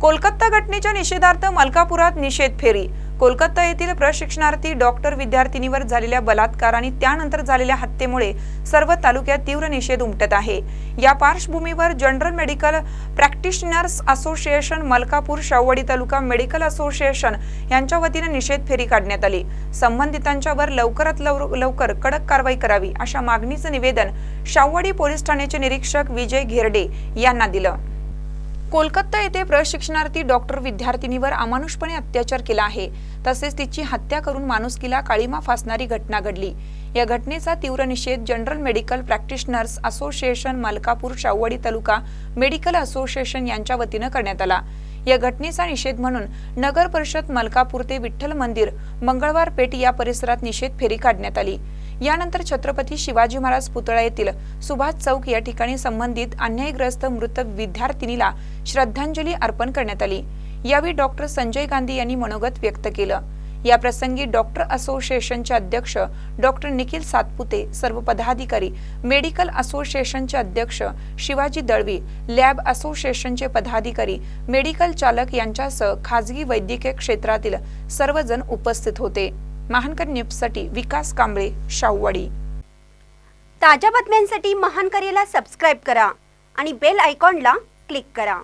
कोलकाता घटनेच्या निषेधार्थ मलकापुरात निषेध फेरी. कोलकाता येथील प्रशिक्षणार्थी डॉक्टर विद्यार्थिनीवर झालेल्या बलात्कार आणि त्यानंतर झालेल्या हत्येमुळे सर्व तालुक्यात तीव्र निषेध उमटत आहे. या पार्श्वभूमीवर general medical practitioners association Malkapur Shavdi taluka medical association यांच्या वतीने निषेध फेरी काढण्यात आली. संबंधितांच्यावर लवकरात लव- लवकर कडक कारवाई करावी अशा मागणीचं निवेदन शावडी पोलीस ठाण्याचे निरीक्षक विजय घेरडे यांना दिलं. कोलकाता येथे प्रशिक्षणार्थी डॉक्टर विद्यार्थिनीवर अमानुषपणे अत्याचार केला आहे. तसेच तिची हत्या करून माणुसकीला काळीमा फासणारी घटना घडली. या घटनेचा तीव्र निषेध general medical practitioners association Malkapur Shavwadi taluka medical association यांच्या वतीनं करण्यात आला. या घटनेचा निषेध म्हणून नगर परिषद मलकापूर ते विठ्ठल मंदिर मंगळवार पेठ या परिसरात निषेध फेरी काढण्यात आली. यानंतर छत्रपती शिवाजी महाराज पुतळा येथील सुभाष चौक या ठिकाणी संबंधित अन्यायग्रस्त मृत विद्यार्थिनीला श्रद्धांजली अर्पण करण्यात आली. यावेळी डॉक्टर संजय गांधी यांनी मनोगत व्यक्त केलं. या प्रसंगी डॉक्टर असोसिएशनचे अध्यक्ष डॉक्टर निखिल सातपुते सर्व पदाधिकारी मेडिकल असोसिएशनचे अध्यक्ष शिवाजी दळवी लॅब असोसिएशनचे पदाधिकारी मेडिकल चालक यांच्यासह खाजगी वैद्यकीय क्षेत्रातील सर्वजण उपस्थित होते. महानकर न्यूजसाठी विकास कांबळे शाहूवाडी. ताज्या बातम्यांसाठी महान करेला सबस्क्राईब करा आणि बेल आयकॉनला क्लिक करा.